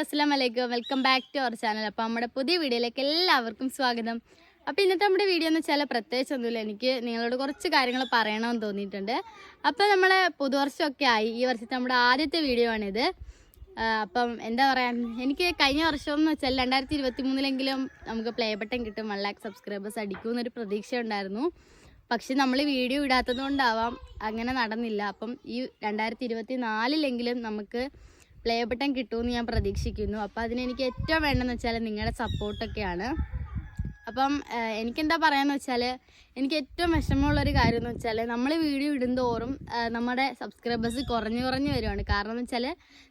അസ്സാം വലൈക്കും welcome back to our channel. അപ്പോൾ നമ്മുടെ പുതിയ വീഡിയോയിലേക്ക് എല്ലാവർക്കും സ്വാഗതം. അപ്പോൾ ഇന്നത്തെ നമ്മുടെ വീഡിയോ എന്ന് വെച്ചാൽ പ്രത്യേകിച്ച് ഒന്നുമില്ല എനിക്ക് നിങ്ങളോട് കുറച്ച് കാര്യങ്ങൾ പറയണമെന്ന് തോന്നിയിട്ടുണ്ട്. അപ്പോൾ നമ്മൾ പുതുവർഷമൊക്കെ ആയി. ഈ വർഷത്തെ നമ്മുടെ ആദ്യത്തെ വീഡിയോ ആണിത്. അപ്പം എന്താ പറയുക എനിക്ക് കഴിഞ്ഞ വർഷം എന്ന് വെച്ചാൽ രണ്ടായിരത്തി ഇരുപത്തി മൂന്നിലെങ്കിലും നമുക്ക് പ്ലേ ബട്ടൺ കിട്ടും. വൺ ലാക്ക് സബ്സ്ക്രൈബേഴ്സ് അടിക്കുമെന്നൊരു പ്രതീക്ഷ ഉണ്ടായിരുന്നു. പക്ഷെ നമ്മൾ വീഡിയോ ഇടാത്തത് കൊണ്ടാവാം. അങ്ങനെ നടന്നില്ല. അപ്പം ഈ രണ്ടായിരത്തി ഇരുപത്തി നാലിലെങ്കിലും നമുക്ക് പ്ലേ ബട്ടൺ കിട്ടുമെന്ന് ഞാൻ പ്രതീക്ഷിക്കുന്നു. അപ്പോൾ അതിന് എനിക്ക് ഏറ്റവും വേണ്ടതെന്ന് വെച്ചാൽ നിങ്ങളുടെ സപ്പോർട്ടൊക്കെയാണ്. അപ്പം എനിക്കെന്താ പറയാന്ന് വെച്ചാൽ എനിക്ക് ഏറ്റവും വിഷമമുള്ളൊരു കാര്യം എന്ന് വെച്ചാൽ നമ്മൾ വീഡിയോ ഇടുന്തോറും തോറും നമ്മുടെ സബ്സ്ക്രൈബേഴ്സ് കുറഞ്ഞു കുറഞ്ഞു വരുവാണ്. കാരണം എന്ന് വെച്ചാൽ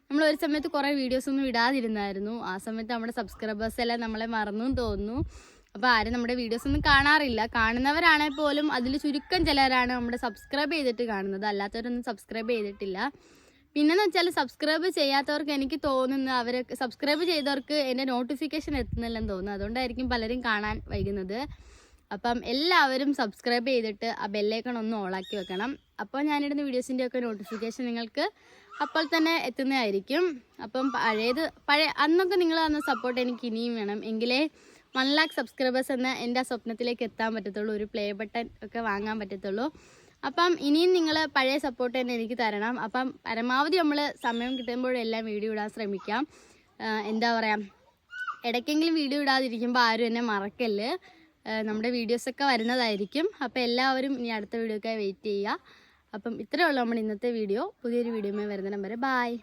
നമ്മൾ ഒരു സമയത്ത് കുറേ വീഡിയോസൊന്നും ഇടാതിരുന്നായിരുന്നു. ആ സമയത്ത് നമ്മുടെ സബ്സ്ക്രൈബേഴ്സ് എല്ലാം നമ്മളെ മറന്നു തോന്നുന്നു. അപ്പോൾ ആരും നമ്മുടെ വീഡിയോസ് ഒന്നും കാണാറില്ല. കാണുന്നവരാണെങ്കിൽ പോലും അതിൽ ചുരുക്കം ചിലരാണ് നമ്മുടെ സബ്സ്ക്രൈബ് ചെയ്തിട്ട് കാണുന്നത്. അല്ലാത്തവരൊന്നും സബ്സ്ക്രൈബ് ചെയ്തിട്ടില്ല. പിന്നെന്ന് വെച്ചാൽ സബ്സ്ക്രൈബ് ചെയ്യാത്തവർക്ക് എനിക്ക് തോന്നുന്നത് അവർ സബ്സ്ക്രൈബ് ചെയ്തവർക്ക് എന്റെ നോട്ടിഫിക്കേഷൻ എത്തുന്നില്ലെന്ന് തോന്നുന്നു. അതുകൊണ്ടായിരിക്കും പലരും കാണാൻ വൈകുന്നത്. അപ്പം എല്ലാവരും സബ്സ്ക്രൈബ് ചെയ്തിട്ട് ആ ബെല്ലേക്കൺ ഒന്ന് ഓളാക്കി വെക്കണം. അപ്പോൾ ഞാനിടുന്ന വീഡിയോസിന്റെ ഒക്കെ നോട്ടിഫിക്കേഷൻ നിങ്ങൾക്ക് അപ്പോൾ തന്നെ എത്തുന്നതായിരിക്കും. അപ്പം പഴയത് പഴയ അന്നൊക്കെ നിങ്ങൾ തന്ന സപ്പോർട്ട് എനിക്ക് ഇനിയും വേണം. എങ്കിലേ വൺ ലാക്ക് സബ്സ്ക്രൈബേഴ്സ് എന്ന എന്റെ സ്വപ്നത്തിലേക്ക് എത്താൻ പറ്റത്തുള്ളൂ. ഒരു പ്ലേ ബട്ടൺ ഒക്കെ വാങ്ങാൻ പറ്റത്തുള്ളൂ. അപ്പം ഇനിയും നിങ്ങൾ പഴയ സപ്പോർട്ട് തന്നെ എനിക്ക് തരണം. അപ്പം പരമാവധി നമ്മൾ സമയം കിട്ടുമ്പോഴെല്ലാം വീഡിയോ ഇടാൻ ശ്രമിക്കാം. എന്താ പറയുക ഇടയ്ക്കെങ്കിലും വീഡിയോ ഇടാതിരിക്കുമ്പോൾ ആരും എന്നെ മറക്കല്ല്. നമ്മുടെ വീഡിയോസൊക്കെ വരുന്നതായിരിക്കും. അപ്പോൾ എല്ലാവരും ഇനി അടുത്ത വീഡിയോക്കായി വെയിറ്റ് ചെയ്യുക. അപ്പം ഇത്രയേ ഉള്ളൂ നമ്മുടെ ഇന്നത്തെ വീഡിയോ പുതിയൊരു വീഡിയോയുമായി വരുന്ന വരെ. ബായ്